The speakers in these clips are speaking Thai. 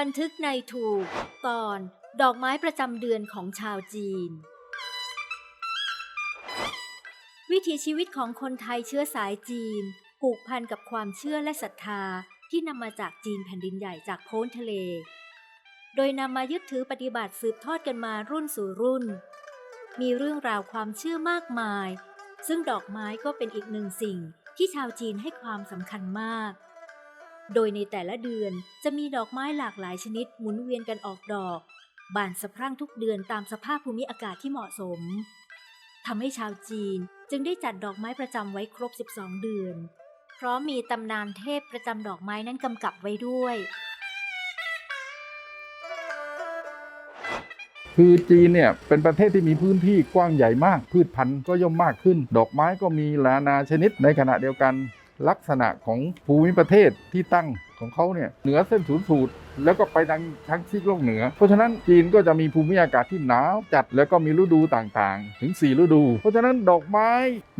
บันทึกในถูก ตอนดอกไม้ประจำเดือนของชาวจีน วิถีชีวิตของคนไทยเชื้อสายจีน ผูกพันกับความเชื่อและศรัทธาที่นำมาจากจีนแผ่นดินใหญ่จากโพ้นทะเล โดยนำมายึดถือปฏิบัติสืบทอดกันมารุ่นสู่รุ่น มีเรื่องราวความเชื่อมากมาย ซึ่งดอกไม้ก็เป็นอีกหนึ่งสิ่งที่ชาวจีนให้ความสำคัญมาก โดยในแต่ละเดือนจะมีดอกไม้หลากหลายชนิดหมุนเวียนกันออกดอก บานสะพรั่งทุกเดือนตามสภาพภูมิอากาศที่เหมาะสมทำให้ชาวจีนจึงได้จัดดอกไม้ประจำไว้ครบ 12 เดือน เพราะมีตำนานเทพประจำดอกไม้นั้นกำกับไว้ด้วย คือจีนเนี่ยเป็นประเทศที่มีพื้นที่กว้างใหญ่มาก พืชพันธุ์ก็ย่อมมากขึ้น ดอกไม้ก็มีนานาชนิดในขณะเดียวกัน ลักษณะของภูมิประเทศที่ตั้งของเขาเนี่ยเหนือเส้นศูนย์สูตร แล้วก็ไปทางทั้งซีกโลกเหนือ เพราะฉะนั้นจีนก็จะมีภูมิอากาศที่หนาวจัดแล้วก็มีฤดูต่างๆ ถึง 4 ฤดู เพราะฉะนั้นดอกไม้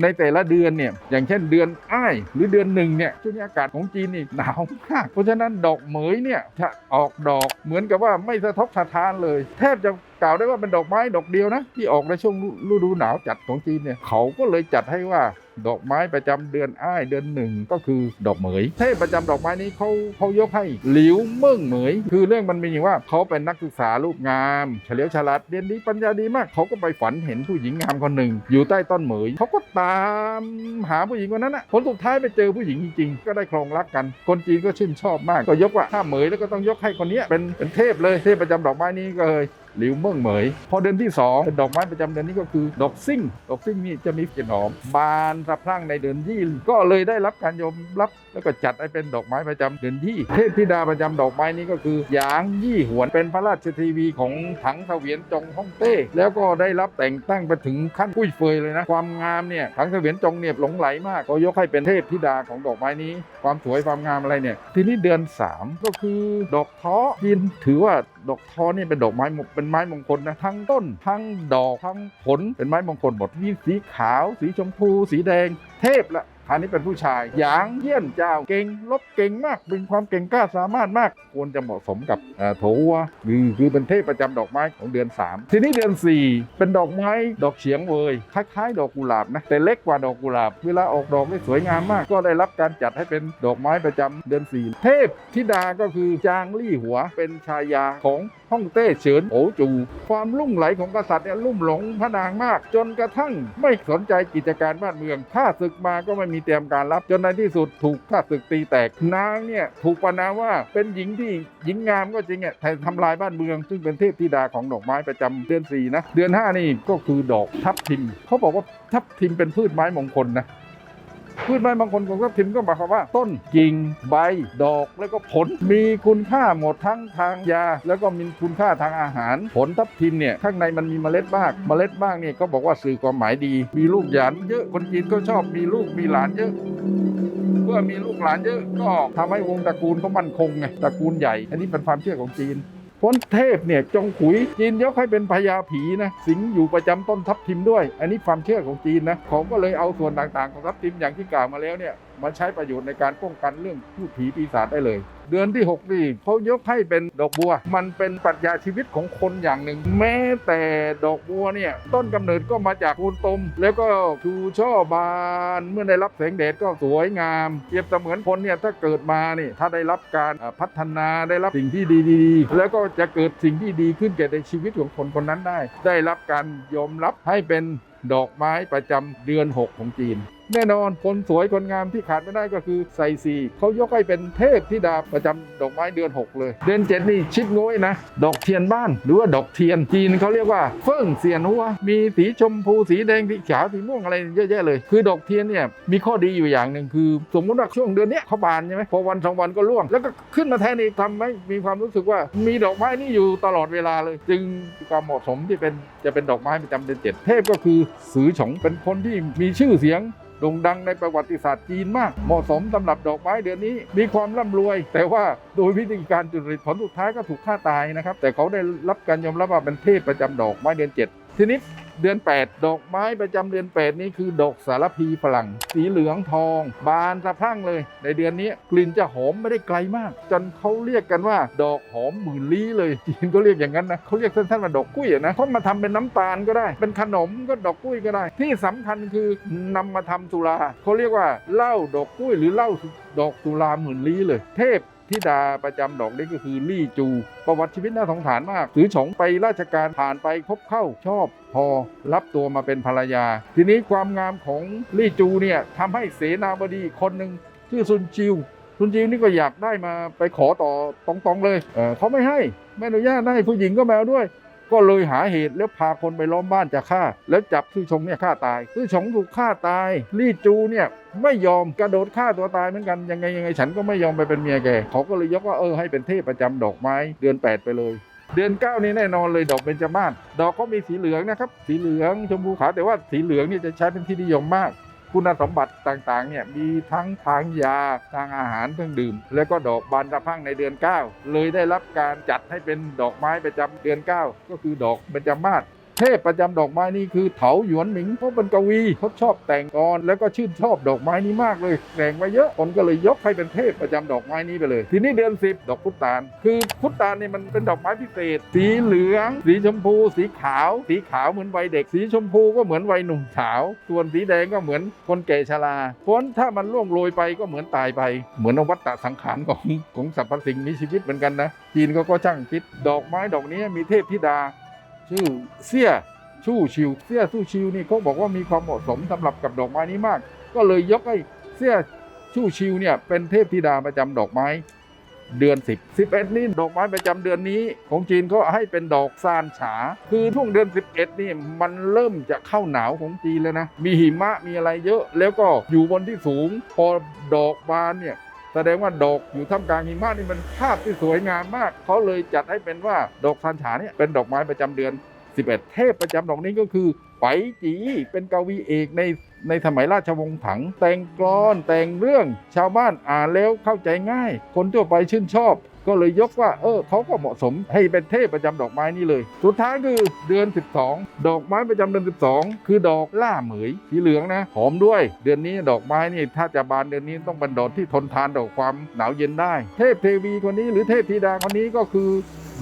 ในแต่ละเดือนเนี่ยอย่างเช่นเดือนอ้ายหรือเดือนหนึ่งเนี่ยช่วงอากาศของจีนนี่หนาวมากเพราะฉะนั้นดอกเหมยเนี่ยจะออกดอกเหมือนกับว่าไม่สะทกสะทานเลย แทบจะกล่าวได้ว่าเป็นดอกไม้ดอกเดียวนะที่ออกในช่วงฤดูหนาวจัดของจีนเนี่ยเขาก็เลยจัดให้ว่า ดอกไม้ประจำเดือนอ้ายเดือนหนึ่งก็คือดอกเหมยเทพประจำดอกไม้นี้เขาเขายกให้หลิวเมิ่งเหมย คือเรื่องมันมีอย่างว่าเขาเป็นนักศึกษารูปงามเฉลียวฉลาดเรียนดีปัญญาดีมากเขาก็ไปฝันเห็นผู้หญิงงามคนหนึ่ง อยู่ใต้ต้นเหมยเขาก็ตามหาผู้หญิงคนนั้นนะผลสุดท้ายไปเจอผู้หญิงจริงๆ ก็ได้ครองรักกัน คนจีนก็ชื่นชอบมากก็ยกว่าถ้าเหมยแล้วก็ต้องยกให้คนนี้เป็นเป็นเทพเลยเทพประจำดอกไม้นี้ก็เลย หลิวเมิ่งเหมย พอเดือนที่ 2 เป็นดอกไม้ประจำเดือนนี้ก็คือ ดอกซิ่ง ดอกซิ่งนี่จะมีกลิ่นหอมบานสะพรั่งในเดือนยี่ก็เลยได้รับการยอมรับ แล้วก็จัดให้เป็นดอกไม้ประจำเดือนยี่เทพธิดาประจำดอกไม้นี้ก็คือหยางยี่หวนเป็นพระราชทีวีของถังเสวียนจงฮ่องเต้ แล้วก็ได้รับแต่งตั้งไปถึงขั้นกุ้ยเฟยเลยนะ ความงามเนี่ยถังเสวียนจงเนี่ยหลงไหลมากก็ยกให้เป็นเทพธิดาของดอกไม้นี้ ความสวยความงามอะไรเนี่ยทีนี้เดือน 3 ก็คือดอกท้อจีนถือว่า ดอกท้อนี่เป็นดอกไม้เป็นไม้มงคลนะทั้งต้น ทั้งดอกทั้งผลเป็นไม้มงคลหมดมีสีขาว สีชมพู สีแดง เทพละ อันนี้เป็นผู้ชายหยางเยี่ยนเจ้าเก่งลบเก่งมากเป็นความเก่งกล้าสามารถมาก ควรจะเหมาะสมกับโถวัวคือคือเป็นเทพประจำดอกไม้ของเดือน 3 ทีนี้เดือน 4 เป็นดอกไม้ดอกเฉียงเวยคล้ายๆ ดอกกุหลาบนะแต่เล็กกว่าดอกกุหลาบ เวลาออกดอกได้สวยงามมาก ก็ได้รับการจัดให้เป็นดอกไม้ประจำเดือน 4 เทพธิดาก็คือจางลี่หัวเป็นชายาของฮ่องเต้เฉินโอจู ความลุ่มไหลของกษัตริย์เนี่ยลุ่มหลงพระนางมาก จนกระทั่งไม่สนใจกิจการบ้านเมืองข้าศึกมาก็ไม่มีีเตรียมการรับจนในที่สุดถูกข้าศึกตีแตกนางเนี่ยถูกประนามว่าเป็นหญิงที่หญิงงามก็จริงอะแต่ทำลายบ้านเมือง ซึ่งเป็นเทพธิดาของดอกไม้ประจำเดือนสี่นะเดือนห้านี่ก็คือดอกทับทิมเขาบอกว่าทับทิมเป็นพืชไม้มงคลนะ พืชไม้บางคนของทับทิมก็หมายความว่า ต้นกิ่งใบดอกแล้วก็ผลมีคุณค่าหมดทั้งทางยา แล้วก็มีคุณค่าทางอาหาร ผลทับทิมเนี่ยข้างในมันมีเมล็ดบ้างเมล็ดบ้างเนี่ยก็บอกว่าสื่อความหมายดี มีลูกหลานเยอะคนจีนก็ชอบมีลูกมีหลานเยอะเมื่อมีลูกหลานเยอะก็ทำให้วงตระกูลเขามั่นคงไงตระกูลใหญ่ อันนี้เป็นความเชื่อของจีน พ้นเทพเนี่ยจงขุยจีนยกให้เป็นพญาผีนะสิงอยู่ประจำต้นทับทิมด้วย อันนี้ความเชื่อของจีนนะเขาก็เลยเอาส่วนต่างๆของทับทิมอย่างที่กล่าวมาแล้วเนี่ยมาใช้ประโยชน์ในการป้องกันเรื่องพูดผีปีศาจได้เลย เดือนที่6นี่เขายกให้เป็นดอกบัว มันเป็นปรัชญาชีวิตของคนอย่างหนึ่ง แม้แต่ดอกบัวเนี่ยต้นกำเนิดก็มาจากคูนตม แล้วก็ชูช่อบานเมื่อได้รับแสงแดดก็สวยงามเปรียบเสมือนคนเนี่ยถ้าเกิดมานี่ถ้าได้รับการพัฒนาได้รับสิ่งที่ดีๆ แล้วก็จะเกิดสิ่งที่ดีขึ้นแก่ในชีวิตของคนคนนั้นได้ ได้รับการยอมรับให้เป็นดอกไม้ประจำเดือน 6 ของจีน แน่นอนคนสวยคนงามที่ขาดไม่ได้ก็คือไซซีเขายกให้เป็นเทพธิดาประจำดอกไม้เดือน 6 เลย เดือน7นี่ชิดงวยนะ ดอกเทียนบ้าน หรือว่าดอกเทียนจีนเขาเรียกว่าเฟิ่งเสียนหัว มีสีชมพูสีแดงสีขาวสีม่วงอะไรเยอะแยะเลย คือดอกเทียนเนี่ยมีข้อดีอยู่อย่างหนึ่งคือ สมมติว่าช่วงเดือนนี้เขาบานใช่ไหมพอวันสองวันก็ร่วง แล้วก็ขึ้นมาแทนอีกทำให้มีความรู้สึกว่ามีดอกไม้นี่อยู่ตลอดเวลาเลย จึงความเหมาะสมที่เป็นจะเป็นดอกไม้ประจำเดือนเจ็ดเทพก็คือสือฉงเป็นคนที่มีชื่อเสียง ด่งดังในประวัติศาสตร์จีนมาก เหมาะสมสำหรับดอกไม้เดือนนี้ มีความร่ำรวย แต่ว่าโดยวิธีการจุดริผลสุดท้ายก็ถูกฆ่าตายนะครับ แต่เขาได้รับการยอมรับว่าเป็นเทพประจำดอกไม้เดือนเจ็ดทีนี้ เดือน 8 ดอกไม้ประจำเดือน 8 นี้คือดอกสารพีฝรั่ง สีเหลืองทอง บานสะพรั่งเลย ในเดือนนี้กลิ่นจะหอมไม่ได้ไกลมาก จนเขาเรียกกันว่า ดอกหอมหมื่นลี้เลยจีนก็เรียกอย่างนั้นนะเขาเรียกสั้นๆว่าดอกกุ้ยนะเขามาทำเป็นน้ำตาลก็ได้ เป็นขนมก็ดอกกุ้ยก็ได้ ที่สำคัญคือนำมาทำสุราเขาเรียกว่าเหล้าดอกกุ้ยหรือเหล้าดอกสุราหมื่นลี้เลย เทพ ธิดาประจำดอกนี้ก็คือลี่จู ประวัติชีวิตน่าสงสารมากถือฉงไปราชการผ่านไปคบเข้าชอบพอรับตัวมาเป็นภรรยา ทีนี้ความงามของลี่จูเนี่ยทำให้เสนาบดีคนหนึ่งชื่อซุนจิวซุนจิวนี่ก็อยากได้มาไปขอต่อตรงๆเลยเเขาไม่ให้ไม่อนุญาตให้ผู้หญิงก็แมวด้วย ก็เลยหาเหตุแล้วพาคนไปล้อมบ้านจะฆ่า แล้วจับซื่อชงเนี่ยฆ่าตายซื่อชงถูกฆ่าตายลี่จูเนี่ยไม่ยอมกระโดดฆ่าตัวตายเหมือนกันยังไงยังไงฉันก็ไม่ยอมไปเป็นเมียแกเขาก็เลยยกว่าเออให้เป็นเทพประจำดอกไม้เดือน 8 ไปเลยเดือน9นี้แน่นอนเลยดอกเบญจมาศดอกก็มีสีเหลืองนะครับ สีเหลืองชมพูขาวแต่ว่าสีเหลืองนี่จะใช้เป็นที่นิยมมาก คุณสมบัติต่างๆเนี่ยมีทั้งทางยาทางอาหารเครื่องดื่ม แล้วก็ดอกบานสะพั่งในเดือน 9 เลยได้รับการจัดให้เป็นดอกไม้ประจำเดือน 9 ก็คือดอกเบญจมาศ เทพประจำดอกไม้นี้คือเถาหยวนหมิงเขาะเป็นกวีเขาชอบแต่งกรแล้วก็ชื่นชอบดอกไม้นี้มากเลยแต่งมาเยอะคนก็เลยยกให้เป็นเทพประจำดอกไม้นี้ไปเลย ทีนี้เดือน10 ดอกพุตาน คือพุตานนี่มันเป็นดอกไม้พิเศษ สีเหลือง สีชมพู สีขาว สีขาวเหมือนวัยเด็ก สีชมพูก็เหมือนวัยหนุ่มสาว ส่วนสีแดงก็เหมือนคนแก่ชราเพราะฉะนั้นถ้ามันล่วงโรยไปก็เหมือนตายไป เหมือนอวัตตสังขารของของสรรพสิ่งมีชีวิตเหมือนกันนะจีนเขาก็ช่างคิดดอกไม้ดอกนี้มีเทพธิดา ชื่อเสี่ยชู่ชิวเสี่ยชู่ชิวนี่เขาบอกว่ามีความเหมาะสมสำหรับกับดอกไม้นี้มาก ก็เลยยกให้เสี่ยชู่ชิวเนี่ยเป็นเทพธิดาประจำดอกไม้เดือน 10 11นี่ดอกไม้ประจำเดือนนี้ ของจีนก็ให้เป็นดอกซานฉา คือช่วงเดือน 11 นี่มันเริ่มจะเข้าหนาวของจีนแล้วนะ มีหิมะมีอะไรเยอะ แล้วก็อยู่บนที่สูง พอดอกบานเนี่ย แสดงว่าดอกอยู่ท่ามกลางหิมะนี่มันภาพที่สวยงามมาก เขาเลยจัดให้เป็นว่าดอกซานฉาเนี่ยเป็นดอกไม้ประจำเดือน 11 เทพประจำดอกนี้ก็คือ ไปจีเป็นกวีเอกในในสมัยราชวงศ์ถัง แต่งกลอนแต่งเรื่องชาวบ้านอ่านแล้วเข้าใจง่าย คนทั่วไปชื่นชอบ ก็เลยยกว่า เออเขาก็เหมาะสมให้เป็นเทพประจำดอกไม้นี้เลย สุดท้ายคือเดือน 12 ดอกไม้ประจำเดือน 12 คือดอกล่าเหมยสีเหลืองนะหอมด้วย เดือนนี้ดอกไม้นี่ถ้าจะบานเดือนนี้ต้องเป็นดอกที่ทนทานต่อความหนาวเย็นได้ เทพเทวีคนนี้หรือเทพธิดาคนนี้ก็คือ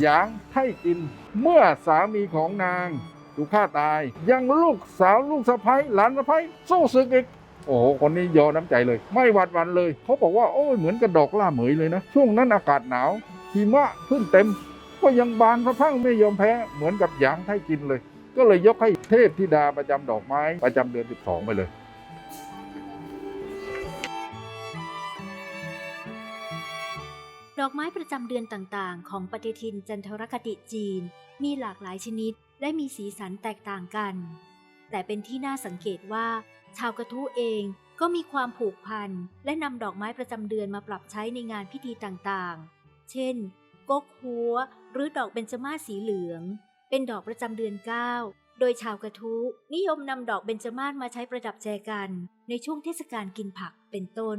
หยางไท่จิน เมื่อสามีของนาง ถูกฆ่าตาย ยังลูกสาวลูกสะใภ้หลานสะใภ้สู้ศึกอีกโอ้โหคนนี้ยอน้ำใจเลย ไม่หวัดวันเลย เขาบอกว่าโอ้ยเหมือนกระดอกล่าเหมยเลยนะ ช่วงนั้นอากาศหนาวหิมะขึ้นเต็ม ก็ยังบานสะพั่งไม่ยอมแพ้เหมือนกับหยางไท่จินเลย ก็เลยยกให้เทพธิดาประจำดอกไม้ประจำเดือน 12 ไปเลยดอกไม้ประจำเดือนต่างๆ ของปฏิทินจันทรคติจีนมีหลากหลายชนิด และมีสีสันแตกต่างกัน แต่เป็นที่น่าสังเกตว่า ชาวกระทู้เองก็มีความผูกพัน และนำดอกไม้ประจำเดือนมาปรับใช้ในงานพิธีต่างๆ เช่น กกหัว หรือดอกเบญจมาศสีเหลือง เป็นดอกประจำเดือน9โดยชาวกระทู้นิยมนำดอกเบญจมาศมาใช้ประดับแจกัน ในช่วงเทศกาลกินผักเป็นต้น